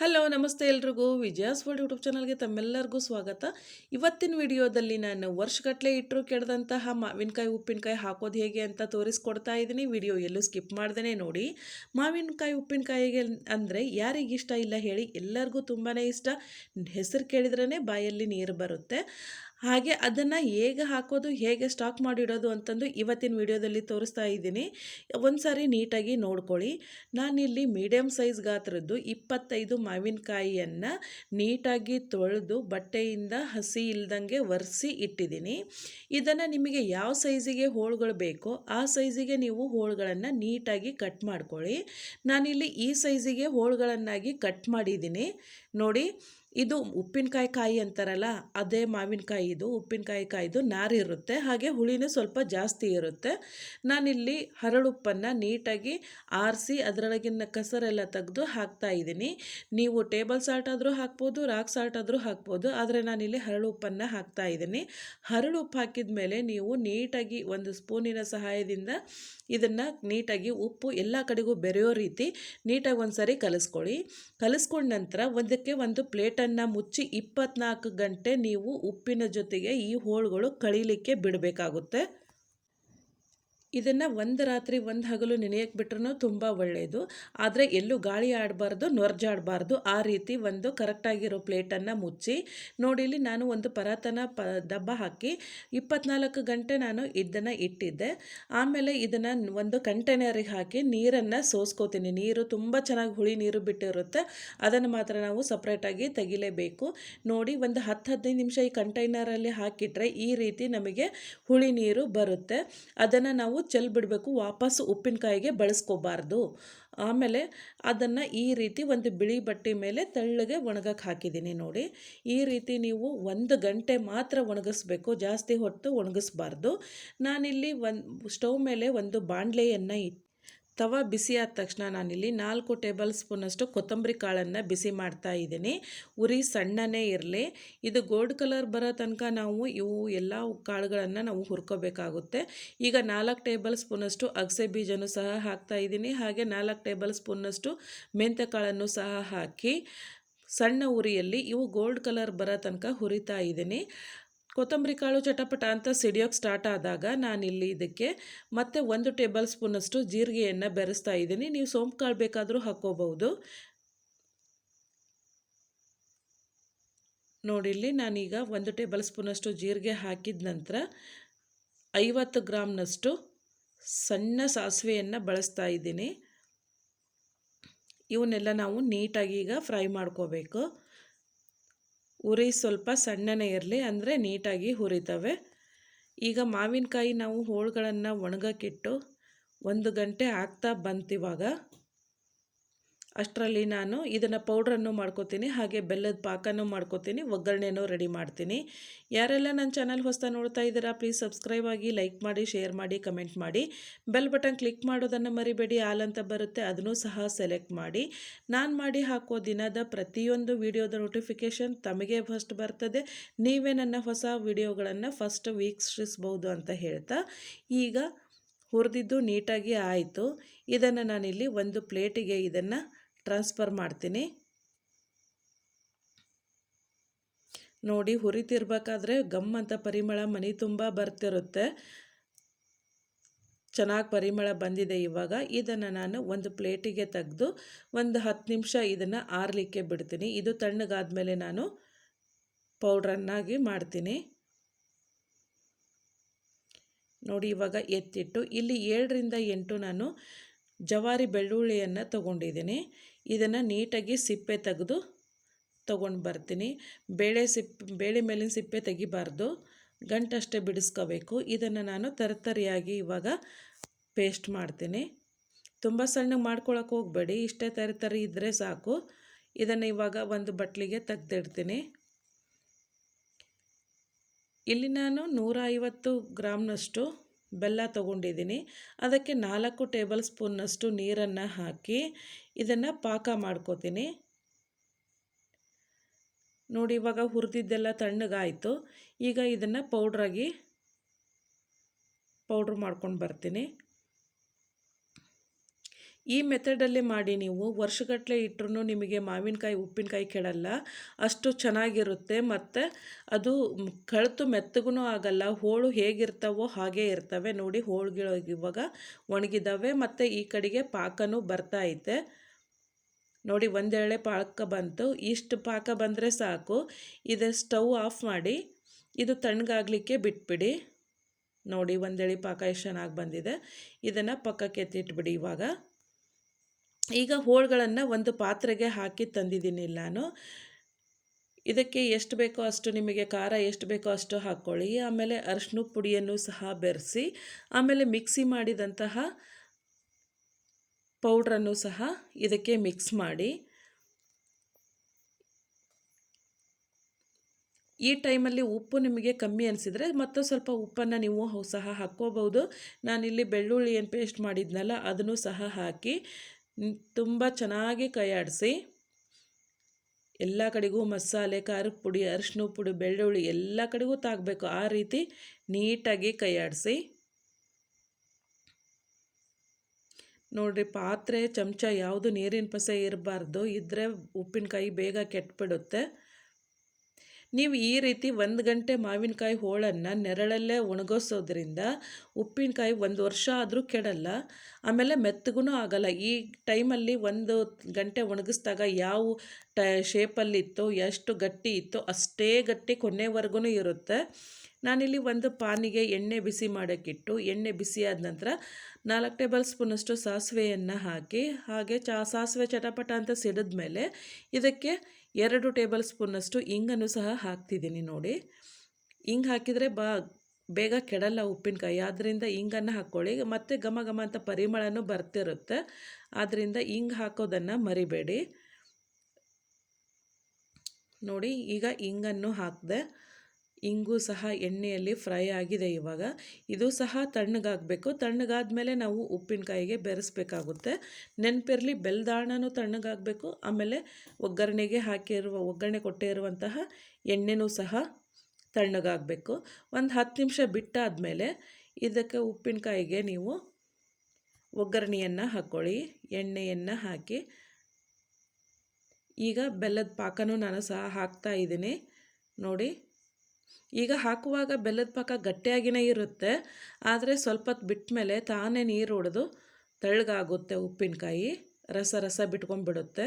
Hello, ನಮಸ್ತೆ ಎಲ್ರಿಗೂ. ವಿಜಯಾಸ್ world YouTube ಚಾನಲ್ಗೆ ತಮ್ಮೆಲ್ಲರಿಗೂ ಸ್ವಾಗತ. ಇವತ್ತಿನ ವಿಡಿಯೋದಲ್ಲಿ ನಾನು ವರ್ಷಗಟ್ಟಲೆ ಇಟ್ಟರು ಕೆಡದಂತಹ ಮಾವಿನಕಾಯಿ, ಉಪ್ಪಿನಕಾಯಿ ಹಾಕೋದು ಹೇಗೆ ಅಂತ ತೋರಿಸ್ಕೊಡ್ತಾ ಇದ್ದೀನಿ. ವಿಡಿಯೋ ಎಲ್ಲೂ ಸ್ಕಿಪ್ ಮಾಡ್ದೇ ನೋಡಿ. ಮಾವಿನಕಾಯಿ, ಉಪ್ಪಿನಕಾಯಿಗೆ ಅಂದರೆ ಯಾರಿಗೆ ಇಷ್ಟ ಇಲ್ಲ ಹೇಳಿ ಎಲ್ಲರಿಗೂ ತುಂಬಾ ಇಷ್ಟ. ಹೆಸರು ಕೇಳಿದ್ರೇ ಬಾಯಲ್ಲಿ ನೀರು ಬರುತ್ತೆ. ಹಾಗೆ ಅದನ್ನು ಹೇಗೆ ಹಾಕೋದು, ಹೇಗೆ ಸ್ಟಾಕ್ ಮಾಡಿಡೋದು ಅಂತಂದು ಇವತ್ತಿನ ವಿಡಿಯೋದಲ್ಲಿ ತೋರಿಸ್ತಾ ಇದ್ದೀನಿ. ಒಂದು ಸಾರಿ ನೀಟಾಗಿ ನೋಡ್ಕೊಳ್ಳಿ. ನಾನಿಲ್ಲಿ ಮೀಡಿಯಮ್ ಸೈಜ್ ಗಾತ್ರದ್ದು ಇಪ್ಪತ್ತೈದು ಮಾವಿನಕಾಯಿಯನ್ನು ನೀಟಾಗಿ ತೊಳೆದು ಬಟ್ಟೆಯಿಂದ ಹಸಿ ಇಲ್ದಂಗೆ ಒರೆಸಿ ಇಟ್ಟಿದ್ದೀನಿ. ಇದನ್ನು ನಿಮಗೆ ಯಾವ ಸೈಜಿಗೆ ಹೋಳುಗಳು ಬೇಕೋ ಆ ಸೈಜಿಗೆ ನೀವು ಹೋಳುಗಳನ್ನು ನೀಟಾಗಿ ಕಟ್ ಮಾಡ್ಕೊಳ್ಳಿ. ನಾನಿಲ್ಲಿ ಈ ಸೈಜಿಗೆ ಹೋಳುಗಳನ್ನಾಗಿ ಕಟ್ ಮಾಡಿದ್ದೀನಿ. ನೋಡಿ ಇದು ಉಪ್ಪಿನಕಾಯಿ ಕಾಯಿ ಅಂತಾರಲ್ಲ, ಅದೇ ಮಾವಿನಕಾಯಿ ಇದು, ಉಪ್ಪಿನಕಾಯಿ ಕಾಯ್ದು ನಾರಿರುತ್ತೆ ಹಾಗೆ ಹುಳಿನೂ ಸ್ವಲ್ಪ ಜಾಸ್ತಿ ಇರುತ್ತೆ. ನಾನಿಲ್ಲಿ ಹರಳುಪ್ಪನ್ನು ನೀಟಾಗಿ ಆರಿಸಿ ಅದರೊಳಗಿನ ಕಸರೆಲ್ಲ ತೆಗೆದು ಹಾಕ್ತಾ ಇದ್ದೀನಿ. ನೀವು ಟೇಬಲ್ ಸಾಲ್ಟ್ ಆದರೂ ಹಾಕ್ಬೋದು, ರಾಕ್ ಸಾಲ್ಟ್ ಆದರೂ ಹಾಕ್ಬೋದು, ಆದರೆ ನಾನಿಲ್ಲಿ ಹರಳು ಉಪ್ಪನ್ನು ಹಾಕ್ತಾ ಇದ್ದೀನಿ. ಹರಳುಪ್ಪು ಹಾಕಿದ ಮೇಲೆ ನೀವು ನೀಟಾಗಿ ಒಂದು ಸ್ಪೂನಿನ ಸಹಾಯದಿಂದ ಇದನ್ನು ನೀಟಾಗಿ ಉಪ್ಪು ಎಲ್ಲ ಕಡೆಗೂ ಬೆರೆಯೋ ರೀತಿ ನೀಟಾಗಿ ಒಂದು ಸಾರಿ ಕಲಿಸ್ಕೊಳ್ಳಿ. ಕಲಿಸ್ಕೊಂಡ ನಂತರ ಒಂದಕ್ಕೆ ಒಂದು ಪ್ಲೇಟನ್ನು ಮುಚ್ಚಿ ಇಪ್ಪತ್ನಾಲ್ಕು ಗಂಟೆ ನೀವು ಉಪ್ಪಿನ ಜೊತೆಗೆ ಈ ಹೋಳುಗಳು ಕಳೀಲಿಕ್ಕೆ ಬಿಡಬೇಕಾಗುತ್ತೆ. ಇದನ್ನು ಒಂದು ರಾತ್ರಿ ಒಂದು ಹಗಲು ನೆನೆಯಕ್ಕೆ ಬಿಟ್ರೂ ತುಂಬ ಒಳ್ಳೆಯದು ಆದರೆ ಎಲ್ಲೂ ಗಾಳಿ ಆಡಬಾರ್ದು ನೊರ್ಜಾಡಬಾರ್ದು ಆ ರೀತಿ ಒಂದು ಕರೆಕ್ಟಾಗಿರೋ ಪ್ಲೇಟನ್ನು ಮುಚ್ಚಿ, ನೋಡಿ ಇಲ್ಲಿ ನಾನು ಒಂದು ಪರಾತನ ಪ ಡಬ್ಬ ಹಾಕಿ ಇಪ್ಪತ್ನಾಲ್ಕು ಗಂಟೆ ನಾನು ಇದನ್ನು ಇಟ್ಟಿದ್ದೆ. ಆಮೇಲೆ ಇದನ್ನು ಒಂದು ಕಂಟೈನರಿಗೆ ಹಾಕಿ ನೀರನ್ನು ಸೋಸ್ಕೋತೀನಿ. ನೀರು ತುಂಬ ಚೆನ್ನಾಗಿ ಹುಳಿ ನೀರು ಬಿಟ್ಟಿರುತ್ತೆ. ಅದನ್ನು ಮಾತ್ರ ನಾವು ಸಪ್ರೇಟಾಗಿ ತೆಗಿಲೇಬೇಕು. ನೋಡಿ ಒಂದು ಹತ್ತು ಹದಿನೈದು ನಿಮಿಷ ಈ ಕಂಟೈನರಲ್ಲಿ ಹಾಕಿಟ್ರೆ ಈ ರೀತಿ ನಮಗೆ ಹುಳಿ ನೀರು ಬರುತ್ತೆ. ಅದನ್ನು ನಾವು ಚೆಲ್ ಬಿಡಬೇಕು, ವಾಪಸ್ಸು ಉಪ್ಪಿನಕಾಯಿಗೆ ಬಳಸ್ಕೋಬಾರ್ದು. ಆಮೇಲೆ ಅದನ್ನು ಈ ರೀತಿ ಒಂದು ಬಿಳಿ ಬಟ್ಟೆ ಮೇಲೆ ತೆಳ್ಳಗೆ ಒಣಗಕ್ಕೆ ಹಾಕಿದ್ದೀನಿ ನೋಡಿ. ಈ ರೀತಿ ನೀವು ಒಂದು ಗಂಟೆ ಮಾತ್ರ ಒಣಗಿಸ್ಬೇಕು, ಜಾಸ್ತಿ ಹೊತ್ತು ಒಣಗಿಸ್ಬಾರ್ದು. ನಾನಿಲ್ಲಿ ಒಂದು ಸ್ಟವ್ ಮೇಲೆ ಒಂದು ಬಾಣಲೆಯನ್ನು ಇಟ್ಟು ತವ ಬಿಸಿ ಆದ ತಕ್ಷಣ ನಾನಿಲ್ಲಿ ನಾಲ್ಕು ಟೇಬಲ್ ಸ್ಪೂನಷ್ಟು ಕೊತ್ತಂಬರಿ ಕಾಳನ್ನು ಬಿಸಿ ಮಾಡ್ತಾ ಇದ್ದೀನಿ. ಉರಿ ಸಣ್ಣನೇ ಇರಲಿ. ಇದು ಗೋಲ್ಡ್ ಕಲರ್ ಬರೋ ತನಕ ನಾವು ಇವು ಎಲ್ಲ ಕಾಳುಗಳನ್ನು ನಾವು ಹುರ್ಕೋಬೇಕಾಗುತ್ತೆ. ಈಗ ನಾಲ್ಕು ಟೇಬಲ್ ಸ್ಪೂನಷ್ಟು ಅಗಸೆ ಬೀಜನೂ ಸಹ ಹಾಕ್ತಾ ಇದ್ದೀನಿ. ಹಾಗೆ ನಾಲ್ಕು ಟೇಬಲ್ ಸ್ಪೂನಷ್ಟು ಮೆಂತ್ಯ ಕಾಳನ್ನು ಸಹ ಹಾಕಿ ಸಣ್ಣ ಉರಿಯಲ್ಲಿ ಇವು ಗೋಲ್ಡ್ ಕಲರ್ ಬರೋ ತನಕ ಹುರಿತಾ ಇದ್ದೀನಿ. ಕೊತ್ತಂಬರಿ ಕಾಳು ಚಟಪಟ ಅಂತ ಸಿಡಿಯೋಕ್ಕೆ ಸ್ಟಾರ್ಟ್ ಆದಾಗ ನಾನಿಲ್ಲಿ ಇದಕ್ಕೆ ಮತ್ತೆ ಒಂದು ಟೇಬಲ್ ಸ್ಪೂನಷ್ಟು ಜೀರಿಗೆಯನ್ನು ಬೆರೆಸ್ತಾ ಇದ್ದೀನಿ. ನೀವು ಸೋಂಪು ಕಾಳು ಬೇಕಾದರೂ ಹಾಕ್ಕೋಬಹುದು. ನೋಡಿಲ್ಲಿ ನಾನೀಗ ಒಂದು ಟೇಬಲ್ ಸ್ಪೂನಷ್ಟು ಜೀರಿಗೆ ಹಾಕಿದ ನಂತರ ಐವತ್ತು ಗ್ರಾಮ್ನಷ್ಟು ಸಣ್ಣ ಸಾಸಿವೆಯನ್ನು ಬಳಸ್ತಾ ಇದ್ದೀನಿ. ಇವನ್ನೆಲ್ಲ ನಾವು ನೀಟಾಗಿ ಈಗ ಫ್ರೈ ಮಾಡ್ಕೋಬೇಕು. ಉರಿ ಸ್ವಲ್ಪ ಸಣ್ಣನೆ ಇರಲಿ, ಅಂದರೆ ನೀಟಾಗಿ ಹುರಿತವೆ. ಈಗ ಮಾವಿನಕಾಯಿ ನಾವು ಹೋಳುಗಳನ್ನು ಒಣಗಕ್ಕಿಟ್ಟು ಒಂದು ಗಂಟೆ ಆಗ್ತಾ ಬಂತಿವಾಗ ಅಷ್ಟರಲ್ಲಿ ನಾನು ಇದನ್ನು ಪೌಡ್ರನ್ನು ಮಾಡ್ಕೋತೀನಿ, ಹಾಗೆ ಬೆಲ್ಲದ ಪಾಕನೂ ಮಾಡ್ಕೋತೀನಿ, ಒಗ್ಗರಣೆನೂ ರೆಡಿ ಮಾಡ್ತೀನಿ. ಯಾರೆಲ್ಲ ನನ್ನ ಚಾನಲ್ ಹೊಸ ನೋಡ್ತಾ ಇದ್ದೀರಾ ಪ್ಲೀಸ್ ಸಬ್ಸ್ಕ್ರೈಬ್ ಆಗಿ ಲೈಕ್ ಮಾಡಿ ಶೇರ್ ಮಾಡಿ ಕಮೆಂಟ್ ಮಾಡಿ. ಬೆಲ್ ಬಟನ್ ಕ್ಲಿಕ್ ಮಾಡೋದನ್ನು ಮರಿಬೇಡಿ, ಆಲ್ ಅಂತ ಬರುತ್ತೆ ಅದನ್ನು ಸಹ ಸೆಲೆಕ್ಟ್ ಮಾಡಿ. ನಾನು ಮಾಡಿ ಹಾಕೋ ದಿನದ ಪ್ರತಿಯೊಂದು ವಿಡಿಯೋದ ನೋಟಿಫಿಕೇಷನ್ ತಮಗೆ ಫಸ್ಟ್ ಬರ್ತದೆ. ನೀವೇ ನನ್ನ ಹೊಸ ವಿಡಿಯೋಗಳನ್ನು ಫಸ್ಟ್ ವೀಕ್ಷಿಸ್ಬೋದು ಅಂತ ಹೇಳ್ತಾ, ಈಗ ಹುರಿದಿದ್ದು ನೀಟಾಗಿ ಆಯಿತು. ಇದನ್ನು ನಾನಿಲ್ಲಿ ಒಂದು ಪ್ಲೇಟಿಗೆ ಇದನ್ನು ಟ್ರಾನ್ಸ್ಫರ್ ಮಾಡ್ತೀನಿ. ನೋಡಿ, ಹುರಿತಿರ್ಬೇಕಾದ್ರೆ ಗಮ್ ಅಂತ ಪರಿಮಳ ಮನೆ ತುಂಬ ಬರ್ತಿರುತ್ತೆ. ಚೆನ್ನಾಗಿ ಪರಿಮಳ ಬಂದಿದೆ ಇವಾಗ. ಇದನ್ನು ನಾನು ಒಂದು ಪ್ಲೇಟಿಗೆ ತೆಗೆದು ಒಂದು ಹತ್ತು ನಿಮಿಷ ಇದನ್ನು ಆರಲಿಕ್ಕೆ ಬಿಡ್ತೀನಿ. ಇದು ತಣ್ಣಗಾದ ಮೇಲೆ ನಾನು ಪೌಡ್ರನ್ನಾಗಿ ಮಾಡ್ತೀನಿ. ನೋಡಿ, ಇವಾಗ ಎತ್ತಿಟ್ಟು ಇಲ್ಲಿ ಏಳರಿಂದ ಎಂಟು ನಾನು ಜವಾರಿ ಬೆಳ್ಳುಳ್ಳಿಯನ್ನು ತಗೊಂಡಿದ್ದೀನಿ. ಇದನ್ನು ನೀಟಾಗಿ ಸಿಪ್ಪೆ ತೆಗೆದು ತೊಗೊಂಡು ಬರ್ತೀನಿ. ಬೇಳೆ ಸಿಪ್ಪೆ ಬೇಳೆ ಮೇಲಿನ ಸಿಪ್ಪೆ ತೆಗಿಬಾರ್ದು. ಗಂಟಷ್ಟೇ ಬಿಡಿಸ್ಕೋಬೇಕು. ಇದನ್ನು ನಾನು ತರತರಿಯಾಗಿ ಇವಾಗ ಪೇಸ್ಟ್ ಮಾಡ್ತೀನಿ. ತುಂಬ ಸಣ್ಣಗೆ ಮಾಡ್ಕೊಳಕ್ಕೆ ಹೋಗಬೇಡಿ. ಇಷ್ಟೇ ತರತರಿ ಇದ್ದರೆ ಸಾಕು. ಇದನ್ನು ಇವಾಗ ಒಂದು ಬಟ್ಲಿಗೆ ತೆಗೆದಿಡ್ತೀನಿ. ಇಲ್ಲಿ ನಾನು ನೂರ ಐವತ್ತು ಗ್ರಾಮ್ನಷ್ಟು ಬೆಲ್ಲ ತಗೊಂಡಿದ್ದೀನಿ. ಅದಕ್ಕೆ ನಾಲ್ಕು ಟೇಬಲ್ ಸ್ಪೂನ್ನಷ್ಟು ನೀರನ್ನು ಹಾಕಿ ಇದನ್ನು ಪಾಕ ಮಾಡ್ಕೋತೀನಿ. ನೋಡಿ, ಇವಾಗ ಹುರಿದಿದ್ದೆಲ್ಲ ತಣ್ಣಗಾಯಿತು. ಈಗ ಇದನ್ನು ಪೌಡ್ರಾಗಿ ಪೌಡ್ರ್ ಮಾಡ್ಕೊಂಡು ಬರ್ತೀನಿ. ಈ ಮೆಥಡಲ್ಲೇ ಮಾಡಿ ನೀವು ವರ್ಷಗಟ್ಟಲೆ ಇಟ್ಟರೂ ನಿಮಗೆ ಮಾವಿನಕಾಯಿ, ಉಪ್ಪಿನಕಾಯಿ ಕೆಡಲ್ಲ. ಅಷ್ಟು ಚೆನ್ನಾಗಿರುತ್ತೆ. ಮತ್ತು ಅದು ಕಳೆತು ಮೆತ್ತಗೂ ಆಗಲ್ಲ. ಹೋಳು ಹೇಗಿರ್ತಾವೋ ಹಾಗೇ ಇರ್ತವೆ. ನೋಡಿ ಹೋಳುಗಳು ಇವಾಗ ಒಣಗಿದ್ದಾವೆ ಮತ್ತು ಈ ಕಡೆಗೆ ಪಾಕನೂ ಬರ್ತಾ ಐತೆ. ನೋಡಿ ಒಂದೇಳೆ ಪಾಕ ಬಂತು. ಇಷ್ಟು ಪಾಕ ಬಂದರೆ ಸಾಕು. ಇದು ಸ್ಟವ್ ಆಫ್ ಮಾಡಿ. ಇದು ತಣ್ಣಗಾಗಲಿಕ್ಕೆ ಬಿಟ್ಬಿಡಿ. ನೋಡಿ ಒಂದೆಳೆ ಪಾಕ ಎಷ್ಟು ಚೆನ್ನಾಗಿ ಬಂದಿದೆ. ಇದನ್ನು ಪಕ್ಕಕ್ಕೆ ಎತ್ತಿಟ್ಬಿಡಿ ಇವಾಗ. ಈಗ ಹೋಳುಗಳನ್ನು ಒಂದು ಪಾತ್ರೆಗೆ ಹಾಕಿ ತಂದಿದ್ದೀನಿ ನಾನು. ಇದಕ್ಕೆ ಎಷ್ಟು ಬೇಕೋ ಅಷ್ಟು ನಿಮಗೆ ಖಾರ ಎಷ್ಟು ಬೇಕೋ ಅಷ್ಟು ಹಾಕ್ಕೊಳ್ಳಿ. ಆಮೇಲೆ ಅರಶಿನ ಪುಡಿಯನ್ನು ಸಹ ಬೆರೆಸಿ, ಆಮೇಲೆ ಮಿಕ್ಸಿ ಮಾಡಿದಂತಹ ಪೌಡ್ರನ್ನು ಸಹ ಇದಕ್ಕೆ ಮಿಕ್ಸ್ ಮಾಡಿ. ಈ ಟೈಮಲ್ಲಿ ಉಪ್ಪು ನಿಮಗೆ ಕಮ್ಮಿ ಅನಿಸಿದರೆ ಮತ್ತು ಸ್ವಲ್ಪ ಉಪ್ಪನ್ನು ನೀವು ಸಹ ಹಾಕ್ಕೋಬೋದು ನಾನಿಲ್ಲಿ ಬೆಳ್ಳುಳ್ಳಿ ಏನು ಪೇಸ್ಟ್ ಮಾಡಿದ್ನಲ್ಲ ಅದನ್ನು ಸಹ ಹಾಕಿ ತುಂಬ ಚೆನ್ನಾಗಿ ಕೈಯಾಡಿಸಿ. ಎಲ್ಲ ಕಡೆಗೂ ಮಸಾಲೆ, ಖಾರದ ಪುಡಿ ಅರಿಶಿನ ಪುಡಿ, ಬೆಳ್ಳುಳ್ಳಿ ಎಲ್ಲ ಕಡೆಗೂ ತಾಗಬೇಕು. ಆ ರೀತಿ ನೀಟಾಗಿ ಕೈಯಾಡಿಸಿ. ನೋಡಿರಿ, ಪಾತ್ರೆ, ಚಮಚ ಯಾವುದು ನೀರಿನ ಪಸೆ ಇರಬಾರ್ದು. ಇದ್ದರೆ ಉಪ್ಪಿನಕಾಯಿ ಬೇಗ ಕೆಟ್ಬಿಡುತ್ತೆ. ನೀವು ಈ ರೀತಿ ಒಂದು ಗಂಟೆ ಮಾವಿನಕಾಯಿ ಹೋಳನ್ನು ನೆರಳಲ್ಲೇ ಒಣಗಿಸೋದ್ರಿಂದ ಉಪ್ಪಿನಕಾಯಿ ಒಂದು ವರ್ಷ ಆದರೂ ಕೆಡಲ್ಲ, ಆಮೇಲೆ ಮೆತ್ತಗೂ ಆಗಲ್ಲ. ಈ ಟೈಮಲ್ಲಿ ಒಂದು ಗಂಟೆ ಒಣಗಿಸ್ದಾಗ ಯಾವ ಟ ಶೇಪಲ್ಲಿತ್ತೋ ಎಷ್ಟು ಗಟ್ಟಿ ಇತ್ತೋ ಅಷ್ಟೇ ಗಟ್ಟಿ ಕೊನೆವರೆಗೂ ಇರುತ್ತೆ. ನಾನಿಲ್ಲಿ ಒಂದು ಪಾನಿಗೆ ಎಣ್ಣೆ ಬಿಸಿ ಮಾಡೋಕ್ಕಿಟ್ಟು, ಎಣ್ಣೆ ಬಿಸಿ ಆದ ನಂತರ ನಾಲ್ಕು ಟೇಬಲ್ ಸ್ಪೂನಷ್ಟು ಸಾಸಿವೆಯನ್ನು ಹಾಕಿ, ಹಾಗೆ ಚಾ ಸಾಸಿವೆ ಚಟಪಟ ಅಂತ ಸಿಡಿದ ಮೇಲೆ ಇದಕ್ಕೆ ಎರಡು ಟೇಬಲ್ ಸ್ಪೂನಷ್ಟು ಇಂಗನ್ನು ಸಹ ಹಾಕ್ತಿದ್ದೀನಿ ನೋಡಿ. ಇಂಗ್ ಹಾಕಿದರೆ ಬಾ, ಬೇಗ ಕೆಡಲ್ಲ ಉಪ್ಪಿನಕಾಯಿ. ಆದ್ದರಿಂದ ಇಂಗನ್ನು ಹಾಕ್ಕೊಳ್ಳಿ. ಮತ್ತು ಘಮ ಘಮ ಅಂತ ಪರಿಮಳನೂ ಬರ್ತಿರುತ್ತೆ. ಆದ್ದರಿಂದ ಇಂಗ್ ಹಾಕೋದನ್ನು ಮರಿಬೇಡಿ. ನೋಡಿ, ಈಗ ಇಂಗನ್ನು ಹಾಕಿದೆ ಇಂಗು ಸಹ ಎಣ್ಣೆಯಲ್ಲಿ ಫ್ರೈ ಆಗಿದೆ ಇವಾಗ. ಇದು ಸಹ ತಣ್ಣಗಾಗಬೇಕು. ತಣ್ಣಗಾದ ಮೇಲೆ ನಾವು ಉಪ್ಪಿನಕಾಯಿಗೆ ಬೆರೆಸ್ಬೇಕಾಗುತ್ತೆ. ನೆನಪಿರಲಿ ಬೆಲ್ದಾಣನೂ ತಣ್ಣಗಾಗಬೇಕು. ಆಮೇಲೆ ಒಗ್ಗರಣೆಗೆ ಹಾಕಿರುವ, ಒಗ್ಗರಣೆ ಕೊಟ್ಟಿರುವಂತಹ ಎಣ್ಣೆನೂ ಸಹ ತಣ್ಣಗಾಗಬೇಕು. ಒಂದು ಹತ್ತು ನಿಮಿಷ ಬಿಟ್ಟಾದಮೇಲೆ ಇದಕ್ಕೆ ಉಪ್ಪಿನಕಾಯಿಗೆ ನೀವು ಒಗ್ಗರಣೆಯನ್ನು ಹಾಕ್ಕೊಳ್ಳಿ. ಎಣ್ಣೆಯನ್ನು ಹಾಕಿ. ಈಗ ಬೆಲ್ಲದ ಪಾಕನೂ ನಾನು ಸಹ ಹಾಕ್ತಾ ಇದ್ದೀನಿ. ನೋಡಿ ಈಗ ಹಾಕುವಾಗ ಬೆಲ್ಲದ ಪಾಕ ಗಟ್ಟಿಯಾಗಿಯೇ ಇರುತ್ತೆ, ಆದರೆ ಸ್ವಲ್ಪ ಹೊತ್ತು ಬಿಟ್ಟ ಮೇಲೆ ತಾನೇ ನೀರು ಹೊಡೆದು ತೆಳ್ಳಗಾಗುತ್ತೆ ಉಪ್ಪಿನಕಾಯಿ. ರಸ ರಸ ಬಿಟ್ಕೊಂಡ್ಬಿಡುತ್ತೆ.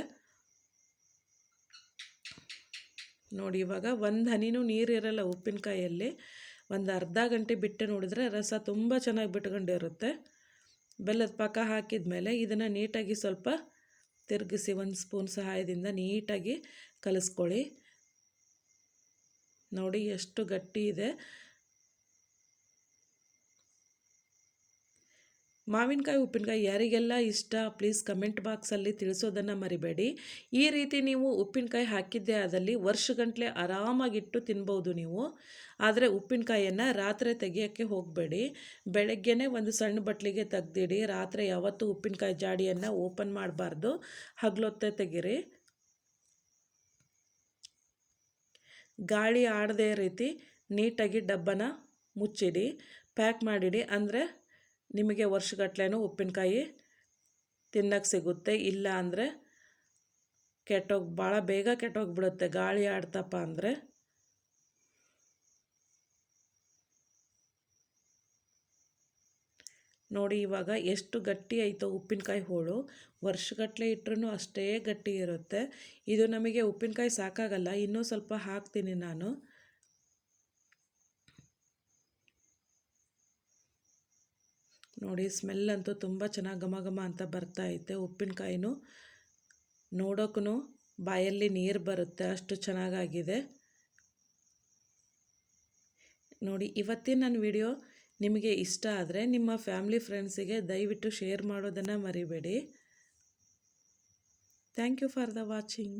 ನೋಡಿ, ಇವಾಗ ಒಂದು ಹನಿನೂ ನೀರಿರಲ್ಲ ಉಪ್ಪಿನಕಾಯಲ್ಲಿ. ಒಂದು ಅರ್ಧ ಗಂಟೆ ಬಿಟ್ಟು ನೋಡಿದ್ರೆ ರಸ ತುಂಬ ಚೆನ್ನಾಗಿ ಬಿಟ್ಕೊಂಡಿರುತ್ತೆ. ಬೆಲ್ಲದ ಪಾಕ ಹಾಕಿದ ಮೇಲೆ ಇದನ್ನು ನೀಟಾಗಿ ಸ್ವಲ್ಪ ತಿರುಗಿಸಿ ಒಂದು ಸ್ಪೂನ್ ಸಹಾಯದಿಂದ ನೀಟಾಗಿ ಕಲಿಸ್ಕೊಳ್ಳಿ. ನೋಡಿ ಎಷ್ಟು ಗಟ್ಟಿ ಇದೆ. ಮಾವಿನಕಾಯಿ, ಉಪ್ಪಿನಕಾಯಿ ಯಾರಿಗೆಲ್ಲ ಇಷ್ಟ ಪ್ಲೀಸ್ ಕಮೆಂಟ್ ಬಾಕ್ಸಲ್ಲಿ ತಿಳಿಸೋದನ್ನು ಮರಿಬೇಡಿ. ಈ ರೀತಿ ನೀವು ಉಪ್ಪಿನಕಾಯಿ ಹಾಕಿದ್ದೆ ಆದಲ್ಲಿ ವರ್ಷಗಂಟ್ಲೆ ಆರಾಮಾಗಿಟ್ಟು ತಿನ್ಬೋದು ನೀವು. ಆದರೆ ಉಪ್ಪಿನಕಾಯಿಯನ್ನು ರಾತ್ರಿ ತೆಗಿಯೋಕ್ಕೆ ಹೋಗಬೇಡಿ. ಬೆಳಗ್ಗೆನೇ ಒಂದು ಸಣ್ಣ ಬಟ್ಲಿಗೆ ತೆಗ್ದಿಡಿ. ರಾತ್ರಿ ಯಾವತ್ತೂ ಉಪ್ಪಿನಕಾಯಿ ಜಾಡಿಯನ್ನು ಓಪನ್ ಮಾಡಬಾರ್ದು. ಹಗ್ಲೊತ್ತೆ ತೆಗಿರಿ. ಗಾಳಿ ಆಡದೇ ರೀತಿ ನೀಟಾಗಿ ಡಬ್ಬನ ಮುಚ್ಚಿಡಿ, ಪ್ಯಾಕ್ ಮಾಡಿಡಿ ಅಂದರೆ ನಿಮಗೆ ವರ್ಷಗಟ್ಲೆನೂ ಉಪ್ಪಿನಕಾಯಿ ತಿನ್ನಕ್ಕೆ ಸಿಗುತ್ತೆ, ಇಲ್ಲ ಅಂದರೆ ಕೆಟ್ಟೋಗಿ, ಭಾಳ ಬೇಗ ಕೆಟ್ಟೋಗಿಬಿಡುತ್ತೆ ಗಾಳಿ ಆಡ್ತಪ್ಪ ಅಂದರೆ. ನೋಡಿ ಇವಾಗ ಎಷ್ಟು ಗಟ್ಟಿ ಆಯಿತು ಉಪ್ಪಿನಕಾಯಿ ಹೋಳು. ವರ್ಷಗಟ್ಟಲೆ ಇಟ್ಟರೂ ಅಷ್ಟೇ ಗಟ್ಟಿ ಇರುತ್ತೆ. ಇದು ನಮಗೆ ಉಪ್ಪಿನಕಾಯಿ ಸಾಕಾಗಲ್ಲ, ಇನ್ನೂ ಸ್ವಲ್ಪ ಹಾಕ್ತೀನಿ ನಾನು. ನೋಡಿ ಸ್ಮೆಲ್ ಅಂತೂ ತುಂಬ ಚೆನ್ನಾಗಿ ಘಮ ಘಮ ಅಂತ ಬರ್ತಾ ಐತೆ ಉಪ್ಪಿನಕಾಯಿನೂ. ನೋಡೋಕ್ಕೂ ಬಾಯಲ್ಲಿ ನೀರು ಬರುತ್ತೆ, ಅಷ್ಟು ಚೆನ್ನಾಗಾಗಿದೆ. ನೋಡಿ, ಇವತ್ತಿನ ನನ್ನ ವಿಡಿಯೋ ನಿಮಗೆ ಇಷ್ಟ ಆದರೆ ನಿಮ್ಮ ಫ್ಯಾಮ್ಲಿ ಫ್ರೆಂಡ್ಸಿಗೆ ದಯವಿಟ್ಟು ಶೇರ್ ಮಾಡೋದನ್ನು ಮರಿಬೇಡಿ. Thank you for the watching.